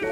Всім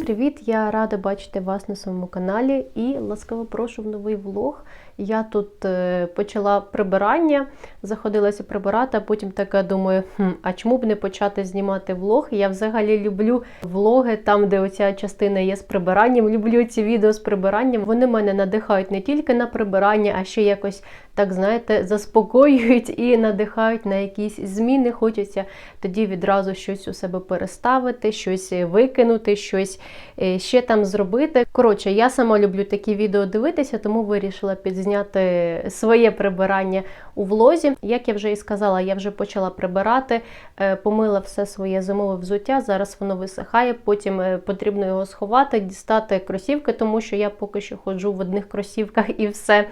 привіт! Я рада бачити вас на своєму каналі і ласкаво прошу в новий влог. Я тут е, почала прибирання, заходилася прибирати, а потім така думаю, хм, а чому б не почати знімати влог? Я взагалі люблю влоги, там, де оця частина є з прибиранням. Люблю ці відео з прибиранням. Вони мене надихають не тільки на прибирання, а ще якось так знаєте, заспокоюють і надихають на якісь зміни. Хочеться тоді відразу щось у себе переставити, щось викинути, щось е, ще там зробити. Коротше, я сама люблю такі відео дивитися, тому вирішила підзняти своє прибирання у влозі. Як я вже і сказала, я вже почала прибирати, е, помила все своє зимове взуття. Зараз воно висихає. Потім е, потрібно його сховати, дістати кросівки, тому що я поки що ходжу в одних кросівках і все.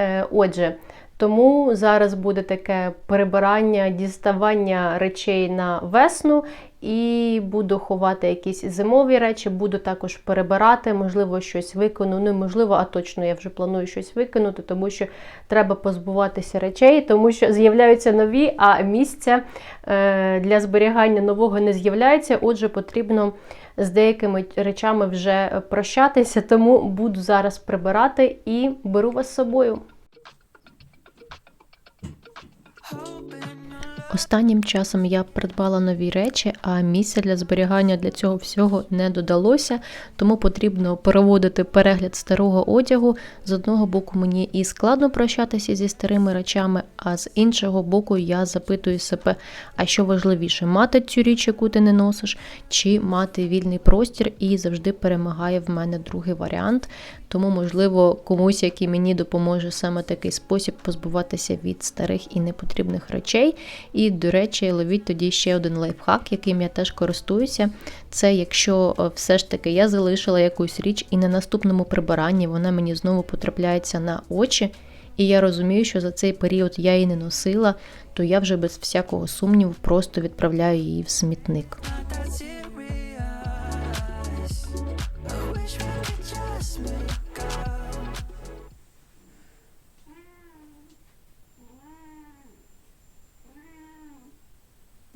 Е, Отже, тому зараз буде таке перебирання, діставання речей на весну, і буду ховати якісь зимові речі, буду також перебирати, можливо, щось викину. Ну, можливо, а точно я вже планую щось викинути, тому що треба позбуватися речей, тому що з'являються нові, а місця е, для зберігання нового не з'являється. Отже, потрібно з деякими речами вже прощатися, тому буду зараз прибирати і беру вас з собою. Останнім часом я придбала нові речі, а місця для зберігання для цього всього не додалося, тому потрібно переводити перегляд старого одягу. З одного боку, мені і складно прощатися зі старими речами, а з іншого боку, я запитую себе, а що важливіше, мати цю річ, яку ти не носиш, чи мати вільний простір, і завжди перемагає в мене другий варіант. Тому, можливо, комусь, який мені допоможе саме такий спосіб позбуватися від старих і непотрібних речей. І, до речі, ловіть тоді ще один лайфхак, яким я теж користуюся. Це якщо е, все ж таки я залишила якусь річ, і на наступному прибиранні вона мені знову потрапляється на очі. І я розумію, що за цей період я її не носила, то я вже без всякого сумніву просто відправляю її в смітник.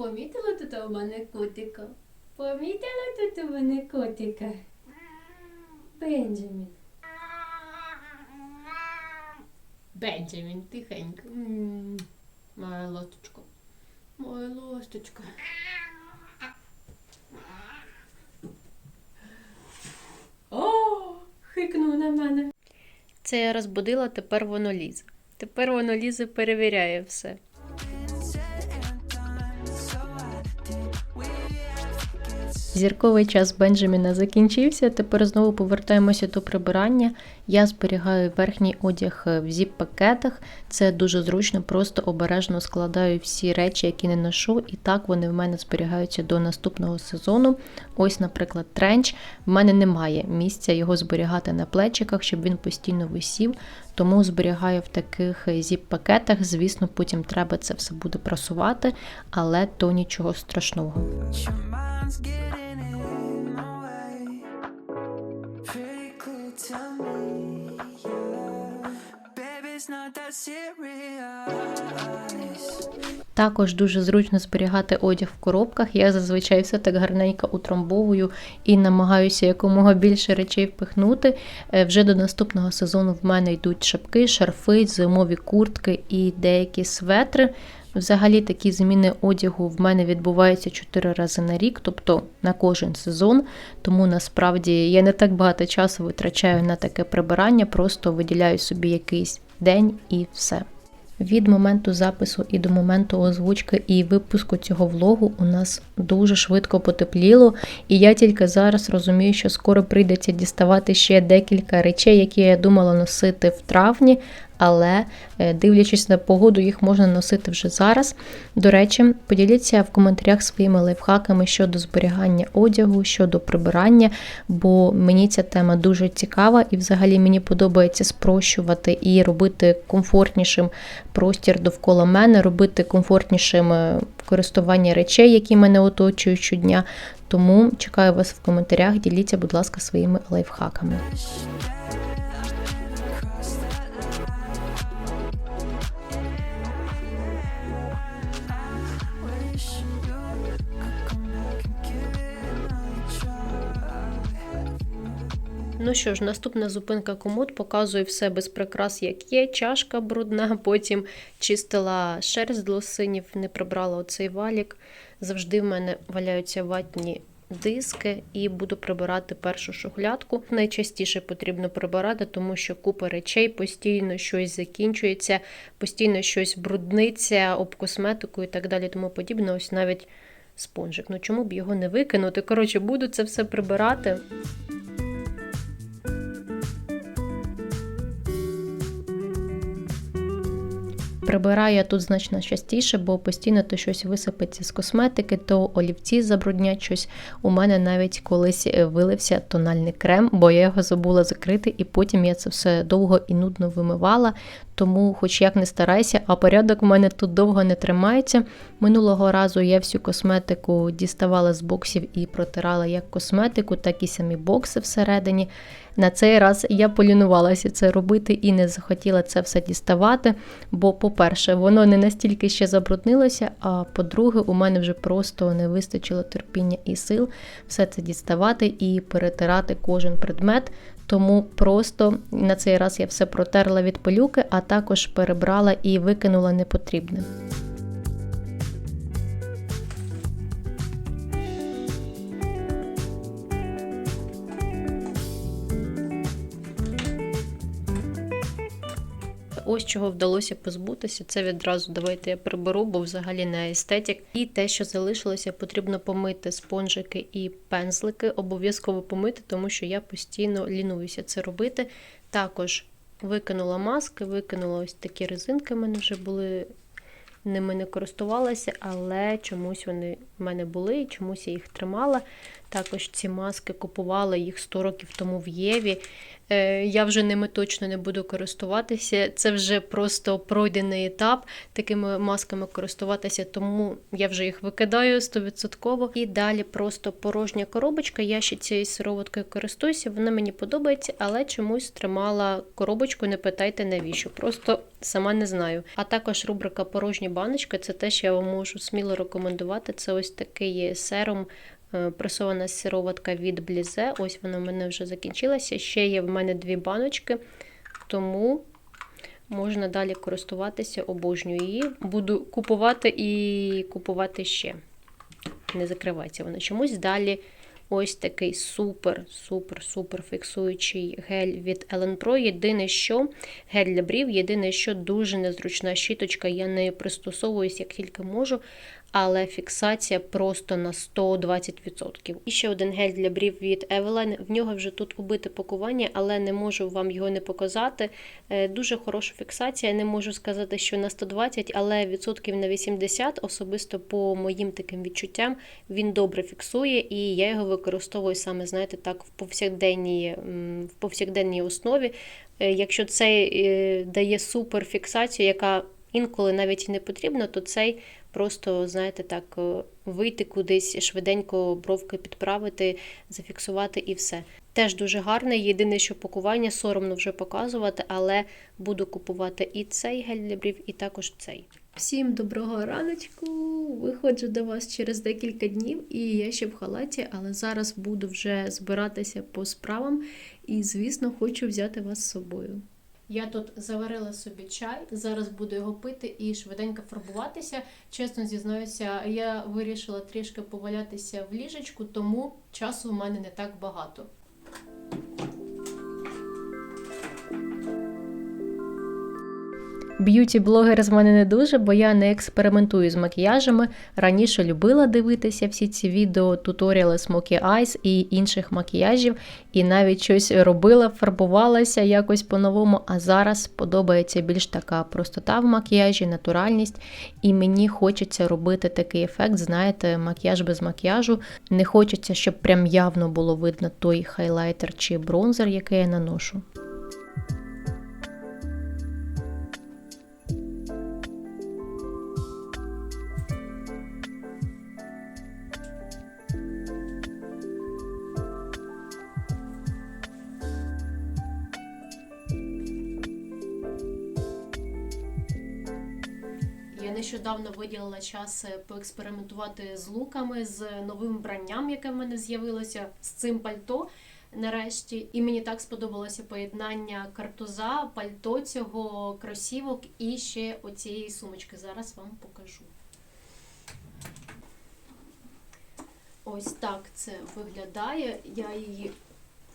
Помітила тут у мене котика? Помітила тут у мене котика? Бенджамін. Бенджамін, тихенько. Моя ласточка. Моя ласточка. О, хикнув на мене. Це я розбудила, тепер воно лізе. Тепер воно лізе, перевіряє все. Зірковий час Бенджаміна закінчився. Тепер знову повертаємося до прибирання. Я зберігаю верхній одяг в зіп-пакетах. Це дуже зручно, просто обережно складаю всі речі, які не ношу, і так вони в мене зберігаються до наступного сезону. Ось, наприклад, тренч. В мене немає місця його зберігати на плечиках, щоб він постійно висів. Тому зберігаю в таких зіп-пакетах. Звісно, потім треба це все буде просувати, але то нічого страшного. Your mind's Також дуже зручно зберігати одяг в коробках. Я зазвичай все так гарненько утрамбовую і намагаюся якомога більше речей впихнути. Е, Вже до наступного сезону в мене йдуть шапки, шарфи, зимові куртки і деякі светри. Взагалі такі зміни одягу в мене відбуваються 4 рази на рік, тобто на кожен сезон. Тому насправді я не так багато часу витрачаю на таке прибирання, просто виділяю собі якийсь день і все. Від моменту запису і до моменту озвучки і випуску цього влогу у нас дуже швидко потепліло, і я тільки зараз розумію, що скоро прийдеться діставати ще декілька речей, які я думала носити в травні, але е, дивлячись на погоду, їх можна носити вже зараз. До речі, поділіться в коментарях своїми лайфхаками щодо зберігання одягу, щодо прибирання, бо мені ця тема дуже цікава і взагалі мені подобається спрощувати і робити комфортнішим простір довкола мене, робити комфортнішим е, користування речей, які мене оточують щодня. Тому чекаю вас в коментарях. Діліться, будь ласка, своїми лайфхаками. Ну що ж, наступна зупинка комод показує все без прикрас, як є. Чашка брудна, потім чистила шерсть з лосинів, не прибрала оцей валік. Завжди в мене валяються ватні диски і буду прибирати першу шухлядку. Найчастіше потрібно прибирати, тому що купа речей постійно щось закінчується, постійно щось брудниться об косметику і так далі, тому подібне. Ось навіть спонжик. Ну чому б його не викинути? Коротше, буду це все прибирати. Прибираю я тут значно частіше, бо постійно то щось висипеться з косметики, то олівці забруднять щось. У мене навіть колись е, вилився тональний крем, бо я його забула закрити, і потім я це все довго і нудно вимивала. Тому, хоч як не старайся, а порядок у мене тут довго не тримається. Минулого разу я всю косметику діставала з боксів і протирала як косметику, так і самі бокси всередині. На цей раз я полінувалася це робити і не захотіла це все діставати. Бо, по-перше, воно не настільки ще забруднилося, а по-друге, у мене вже просто не вистачило терпіння і сил все це діставати і перетирати кожен предмет. Тому просто на цей раз я все протерла від пилюки, а також перебрала і викинула непотрібне. Ось чого вдалося позбутися. Це відразу давайте я приберу, бо взагалі не естетик. І те, що залишилося, потрібно помити спонжики і пензлики. Обов'язково помити, тому що я постійно лінуюся це робити. Також викинула маски, викинула ось такі резинки. в мене вже були. Ними не користувалася, але чомусь вони в мене були і чомусь я їх тримала. Також ці маски купувала їх 100 років тому в Єві. Е, Я вже ними точно не буду користуватися. Це вже просто пройдений етап такими масками користуватися, тому я вже їх викидаю 100%. І далі просто порожня коробочка. Я ще цією сироваткою користуюся, вона мені подобається, але чомусь тримала коробочку, не питайте навіщо. Просто сама не знаю. А також рубрика порожні баночки це те, що я вам можу сміло рекомендувати. Це ось такий серум Е, пресована сироватка від Блізе. Ось вона в мене вже закінчилася. Ще є в мене дві баночки, тому можна далі користуватися, обожнюю її. Буду купувати і купувати ще. Не закривається вона чомусь. Далі ось такий супер-супер-супер фіксуючий гель від Ellen Pro. Єдине, що гель для брів, єдине, що дуже незручна щіточка. Я нею пристосовуюсь, як тільки можу але фіксація просто на 120%. І ще один гель для брів від Eveline. В нього вже тут убите пакування, але не можу вам його не показати. Е, дуже хороша фіксація. Не можу сказати, що на 120, але відсотків на 80, особисто по моїм таким відчуттям, він добре фіксує, і я його використовую саме, знаєте, так, в повсякденній, в повсякденній основі. Е, якщо цей е, дає супер фіксацію, яка інколи навіть не потрібна, то цей просто, знаєте, так, е, вийти кудись, швиденько бровки підправити, зафіксувати і все. Теж дуже гарне. Єдине, що пакування соромно вже показувати, але буду купувати і цей гель для брів, і також цей. Всім доброго раночку! Виходжу до вас через декілька днів, і я ще в халаті, але зараз буду вже збиратися по справам і, звісно, хочу взяти вас з собою. Я тут заварила собі чай, зараз буду його пити і швиденько фарбуватися. Чесно зізнаюся, я вирішила трішки повалятися в ліжечку, тому часу в мене не так багато. Б'юті-блогер з мене не дуже, бо я не експериментую з макіяжами. Раніше любила дивитися всі ці відео, туторіали Smoky Eyes і інших макіяжів, і навіть щось робила, фарбувалася якось по-новому. А зараз подобається більш така простота в макіяжі, натуральність. І мені хочеться робити такий ефект, знаєте, макіяж без макіяжу. Не хочеться, щоб прям явно було видно той хайлайтер чи бронзер, який я наношу. Нещодавно виділила час е, поекспериментувати з луками, з новим вбранням, яке в мене з'явилося, з цим пальто. Нарешті, і мені так сподобалося поєднання картуза, пальто цього кросівок і ще оцієї сумочки. Зараз вам покажу. Ось так це виглядає. Я її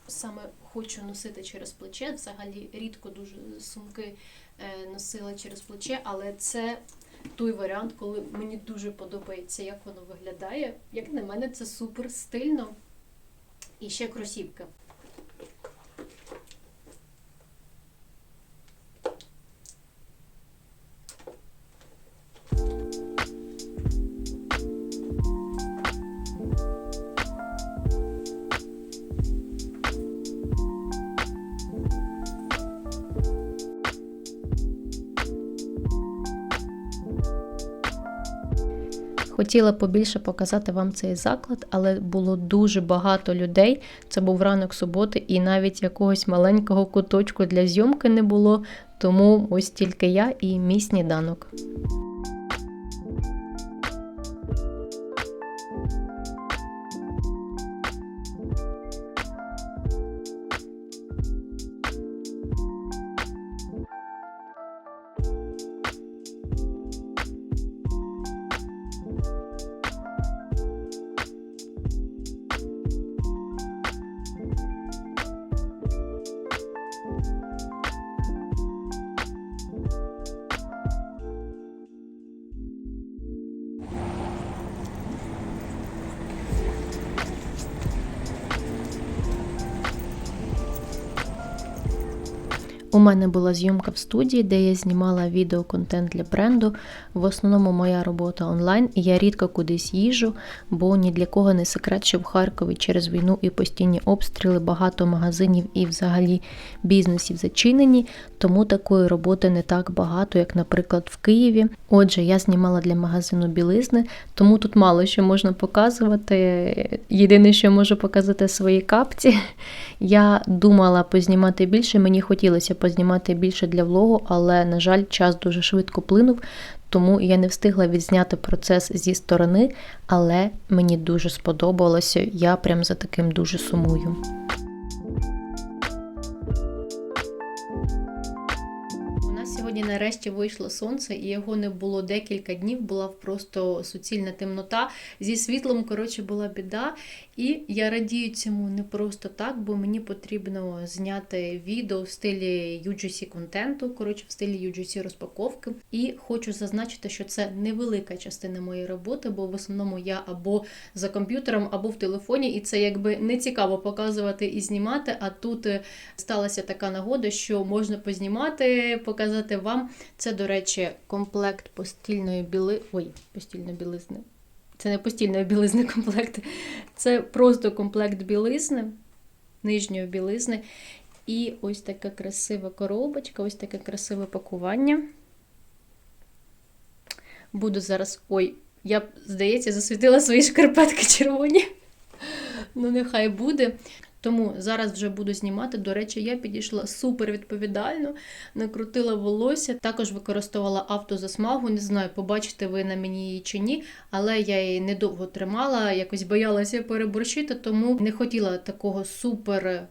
саме хочу носити через плече. Взагалі рідко дуже сумки е, носила через плече, але це той варіант, коли мені дуже подобається, як воно виглядає. Як на мене, це супер стильно. І ще кросівки. Хотіла побільше показати вам цей заклад, але було дуже багато людей. Це був ранок суботи, і навіть якогось маленького куточку для зйомки не було. Тому ось тільки я і мій сніданок. Мене була зйомка в студії, де я знімала відеоконтент для бренду. В основному моя робота онлайн, і я рідко кудись їжу, бо ні для кого не секрет, що в Харкові через війну і постійні обстріли багато магазинів і взагалі бізнесів зачинені, тому такої роботи не так багато, як, наприклад, в Києві. Отже, я знімала для магазину білизни, тому тут мало що можна показувати. Єдине, що можу показати свої капці. Я думала познімати більше, мені хотілося познімати більше для влогу, але, на жаль, час дуже швидко плинув, тому я не встигла відзняти процес зі сторони, але мені дуже сподобалося. Я прям за таким дуже сумую. Сьогодні нарешті вийшло сонце, і його не було декілька днів. Була просто суцільна темнота. Зі світлом, коротше, була біда. І я радію цьому не просто так, бо мені потрібно зняти відео в стилі UGC контенту, коротше, в стилі UGC розпаковки. І хочу зазначити, що це невелика частина моєї роботи, бо в основному я або за комп'ютером, або в телефоні, і це якби не цікаво показувати і знімати. А тут е, сталася така нагода, що можна познімати, показати вам. Це, до речі, комплект постільної біли... Ой, постільної білизни. Це не постільної білизни комплект, це просто комплект білизни, нижньої білизни. І ось така красива коробочка, ось таке красиве пакування. Буду зараз. Ой, я, здається, засвітила свої шкарпетки червоні. Ну, нехай буде. Тому зараз вже буду знімати. До речі, я підійшла супер відповідально, накрутила волосся, також використовувала автозасмагу. Не знаю, побачите ви на мені її чи ні, але я її недовго тримала, якось боялася переборщити, тому не хотіла такого супер.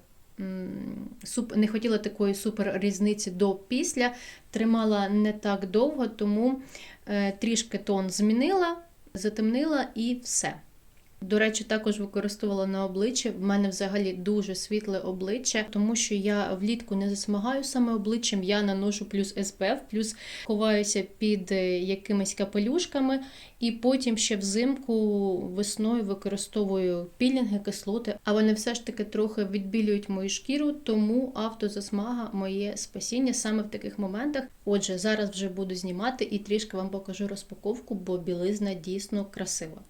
суп- Не хотіла такої супер різниці до після, тримала не так довго, тому е, трішки тон змінила, затемнила і все. До речі, також використовувала на обличчя. В мене взагалі дуже світле обличчя, тому що я влітку не засмагаю саме обличчям. Я наношу плюс SPF, плюс ховаюся під е, якимись капелюшками, і потім ще взимку весною використовую пілінги, кислоти. А вони все ж таки трохи відбілюють мою шкіру, тому автозасмага моє спасіння саме в таких моментах. Отже, зараз вже буду знімати і трішки вам покажу розпаковку, бо білизна дійсно красива.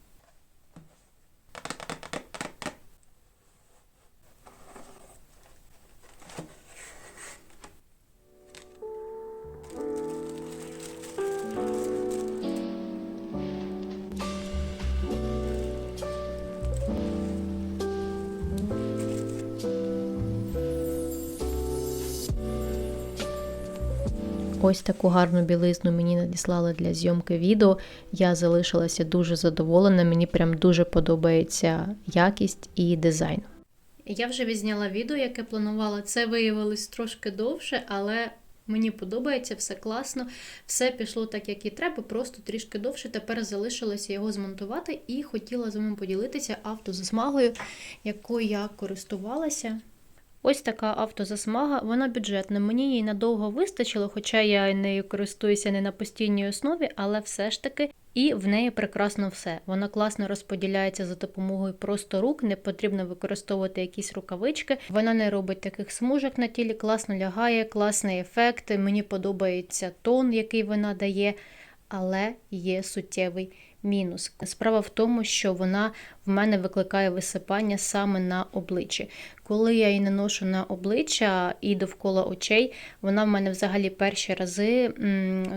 Ось таку гарну білизну мені надіслали для зйомки відео. Я залишилася дуже задоволена. Мені прям дуже подобається якість і дизайн. Я вже відзняла відео, яке планувала. Це виявилось трошки довше, але мені подобається, все класно. Все пішло так, як і треба, просто трішки довше. Тепер залишилося його змонтувати і хотіла з вами поділитися автозасмагою, якою я користувалася. Ось така автозасмага, вона бюджетна. Мені її надовго вистачило, хоча я нею користуюся не на постійній основі, але все ж таки. І в неї прекрасно все. Вона класно розподіляється за допомогою просто рук, не потрібно використовувати якісь рукавички. Вона не робить таких смужок на тілі, класно лягає, класний ефект. Мені подобається тон, який вона дає, але є суттєвий мінус. Справа в тому, що вона в мене викликає висипання саме на обличчі. Коли я її наношу на обличчя і довкола очей, вона в мене взагалі перші рази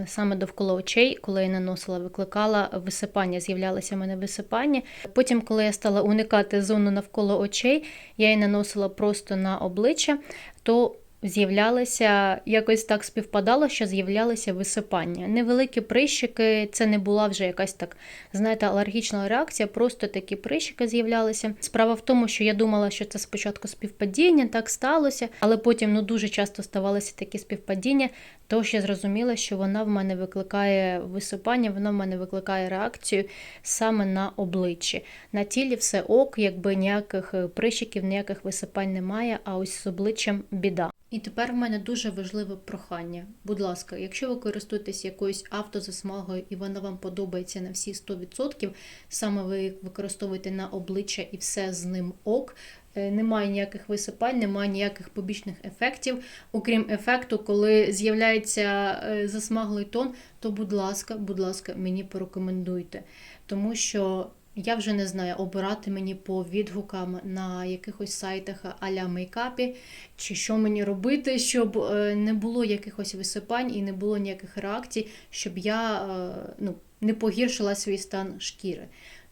саме довкола очей, коли я наносила, викликала висипання. З'являлося в мене висипання. Потім, коли я стала уникати зону навколо очей, я її наносила просто на обличчя, то з'являлися, якось так співпадало, що з'являлися висипання. Невеликі прищики, це не була вже якась так, знаєте, алергічна реакція, просто такі прищики з'являлися. Справа в тому, що я думала, що це спочатку співпадіння, так сталося, але потім ну, дуже часто ставалися такі співпадіння, то ще зрозуміла, що вона в мене викликає висипання, вона в мене викликає реакцію саме на обличчі. На тілі все ок, якби ніяких е, прищиків, ніяких висипань немає, а ось з обличчям біда. І тепер в мене дуже важливе прохання. Будь ласка, якщо ви користуєтесь якоюсь автозасмагою і вона вам подобається на всі 100%, саме ви використовуєте на обличчя і все з ним ок. е, Немає ніяких висипань, немає ніяких побічних ефектів. Окрім ефекту, коли з'являється е, засмаглий тон, то будь ласка, будь ласка, мені порекомендуйте. Тому що я вже не знаю, обирати мені по відгукам на якихось сайтах а-ля мейкапі, чи що мені робити, щоб е, не було якихось висипань і не було ніяких реакцій, щоб я е, ну, не погіршила свій стан шкіри.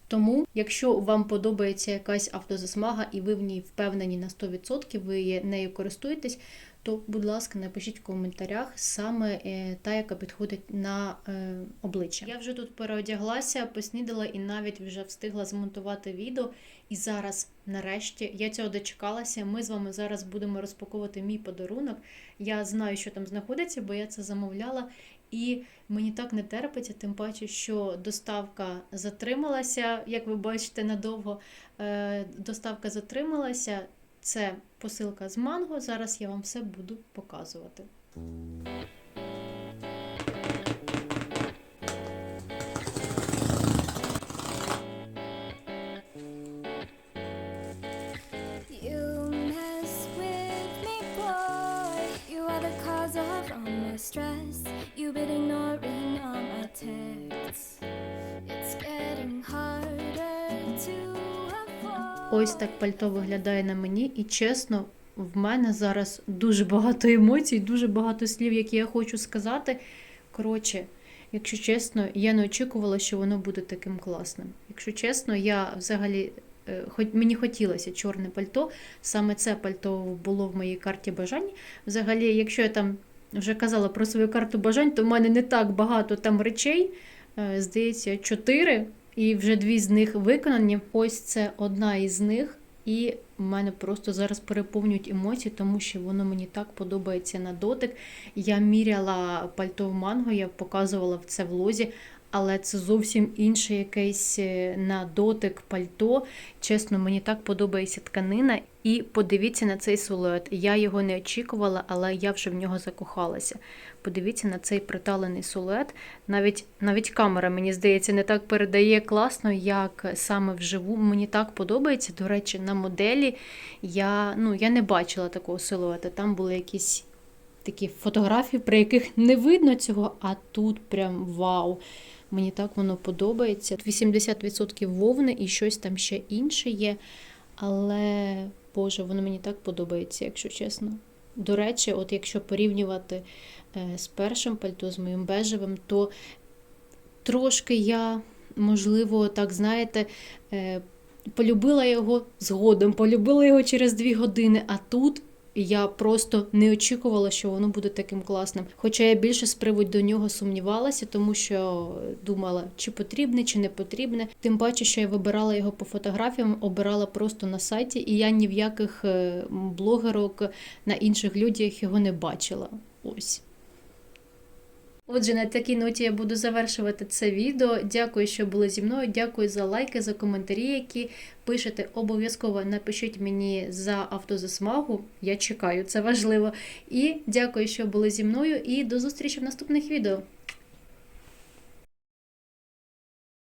Тому, якщо вам подобається якась автозасмага і ви в ній впевнені на 100%, ви нею користуєтесь, то, будь ласка, напишіть в коментарях саме е, та, яка підходить на е, обличчя. Я вже тут переодяглася, поснідала і навіть вже встигла змонтувати відео. І зараз, нарешті, я цього дочекалася. Ми з вами зараз будемо розпаковувати мій подарунок. Я знаю, що там знаходиться, бо я це замовляла. І мені так не терпиться, тим паче, що доставка затрималася, як ви бачите, надовго. Е, Доставка затрималася. Це посилка з манго. Зараз я вам все буду показувати. Ось так пальто виглядає на мені, і чесно, в мене зараз дуже багато емоцій, дуже багато слів, які я хочу сказати. Коротше, якщо чесно, я не очікувала, що воно буде таким класним. Якщо чесно, я взагалі. е, Хоч мені хотілося чорне пальто, саме це пальто було в моїй карті бажань. Взагалі, якщо я там вже казала про свою карту бажань, то в мене не так багато там речей. Е, Здається, чотири, і вже дві з них виконані. Ось це одна із них. І в мене просто зараз переповнюють емоції, тому що воно мені так подобається на дотик. Я міряла пальто в манго, я показувала це в лозі, але це зовсім інше якесь е, на дотик пальто. Чесно, мені так подобається тканина. І подивіться на цей силует. Я його не очікувала, але я вже в нього закохалася. Подивіться на цей приталений силует. Навіть навіть камера, мені здається, не так передає класно, як саме вживу. Мені так подобається. До речі, на моделі я, ну, я не бачила такого силуета. Там були якісь такі фотографії, при яких не видно цього, а тут прям вау. Мені так воно подобається. 80% вовни і щось там ще інше є. Але, Боже, воно мені так подобається, якщо чесно. До речі, от якщо порівнювати е, з першим пальто, з моїм бежевим, то трошки я, можливо, так знаєте, е, полюбила його згодом, полюбила його через дві години, а тут. Я просто не очікувала, що воно буде таким класним. Хоча я більше з приводу до нього сумнівалася, тому що думала, чи потрібне, чи не потрібне. Тим паче, що я вибирала його по фотографіям, обирала просто на сайті, і я ні в яких е, блогерок на інших людях його не бачила. Ось. Отже, на такій ноті я буду завершувати це відео. Дякую, що були зі мною. Дякую за лайки, за коментарі, які пишете. Обов'язково напишіть мені за автозасмагу. Я чекаю, це важливо. І дякую, що були зі мною. І до зустрічі в наступних відео.